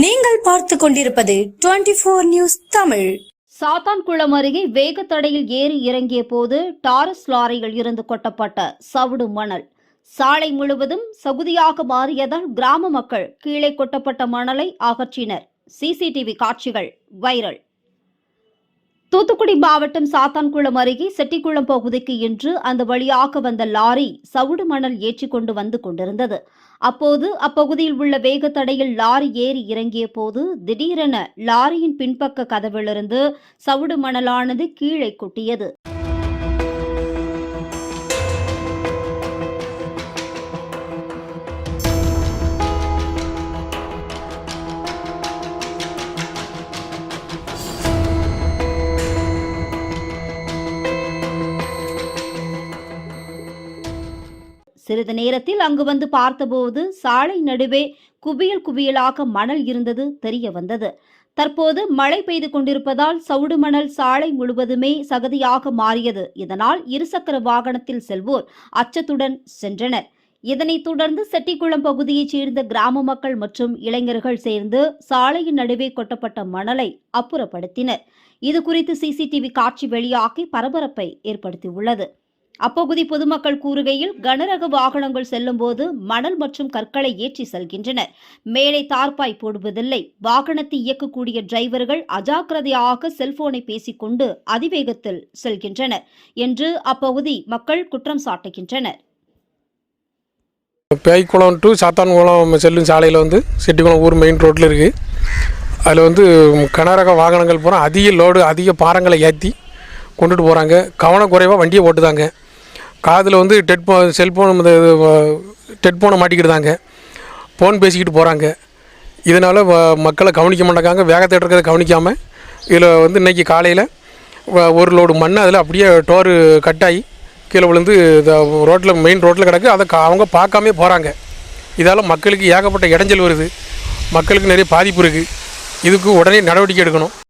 நீங்கள் பார்த்து கொண்டிருப்பது twenty four news Tamil. Sathankulam அருகே வேகத்தடையில் ஏறி இறங்கிய போது டாரஸ் லாரியில் இருந்து கொட்டப்பட்ட சவுடு மணல். சாலை முழுவதும் சகுதியாக மாறியதால் கிராம மக்கள் கீழே கொட்டப்பட்ட மணலை அகற்றினர். சிசிடிவி காட்சிகள் வைரல். தூத்துக்குடி மாவட்டம் சாத்தான்குளம் அருகே செட்டிக்குளம் பகுதிக்கு இன்று அந்த வழியாக வந்த லாரி சவுடு மணல் ஏற்றி கொண்டு வந்து கொண்டிருந்தது. அப்போது அப்பகுதியில் உள்ள வேகத்தடையில் லாரி ஏறி இறங்கிய போது திடீரென லாரியின் பின்பக்க கதவிலிருந்து சவுடு மணலானது கீழே கொட்டியது. சிறிது நேரத்தில் அங்கு வந்து பார்த்தபோது சாலை நடுவே குவியல் குவியலாக மணல் இருந்தது தெரிய வந்தது. தற்போது மழை பெய்து கொண்டிருப்பதால் சவுடு மணல் சாலை முழுவதுமே சகதியாக மாறியது. இதனால் இருசக்கர வாகனத்தில் செல்வோர் அச்சத்துடன் சென்றனர். இதனைத் தொடர்ந்து செட்டிக்குளம் பகுதியைச் சேர்ந்த கிராம மக்கள் மற்றும் இளைஞர்கள் சேர்ந்து சாலையின் நடுவே கொட்டப்பட்ட மணலை அப்புறப்படுத்தினர். இது குறித்து சிசிடிவி காட்சி வெளியாகி பரபரப்பை ஏற்படுத்தியுள்ளது. அப்பகுதி பொதுமக்கள் கூறுகையில் கனரக வாகனங்கள் செல்லும்போது மணல் மற்றும் கற்களை ஏற்றி செல்கின்றனர். மேலே தார்பாய் போடுவதில்லை. வாகனத்தை இயக்கக்கூடிய டிரைவர்கள் அஜாக்கிரதையாக செல்போனை பேசிக்கொண்டு அதிவேகத்தில் செல்கின்றனர் என்று அப்பகுதி மக்கள் குற்றம் சாட்டுகின்றனர். பேய்க்குளம் டு சாத்தான்குளம் செல்லும் சாலையில் வந்து செட்டிக்குளம் ஊர் மெயின் ரோட்டில் இருக்குது அதில் வந்து கனரக வாகனங்கள் பூரா அதிக லோடு அதிக பாரங்களை ஏற்றி கொண்டுட்டு போகிறாங்க கவனக்குறைவாக வண்டியை ஓட்டுதாங்க. காதில் வந்து டெட் செல்ஃபோன் இந்த டெட் ஃபோனை மாட்டிக்கிட்டுதாங்க. ஃபோன் பேசிக்கிட்டு போகிறாங்க இதனால் மக்களை கவனிக்க மாட்டேங்காங்க. வேகத்தை இருக்கிறத கவனிக்காமல் இதில் வந்து இன்றைக்கி காலையில் ஒரு லோடு மண் அதில் அப்படியே டோரு கட்டாகி கீழே விழுந்து ரோட்டில் மெயின் ரோட்டில் கிடக்கு. அதை அவங்க பார்க்காமே போகிறாங்க இதால் மக்களுக்கு ஏகப்பட்ட இடைஞ்சல் வருது. மக்களுக்கு நிறைய பாதிப்பு இருக்குது இதுக்கு உடனே நடவடிக்கை எடுக்கணும்.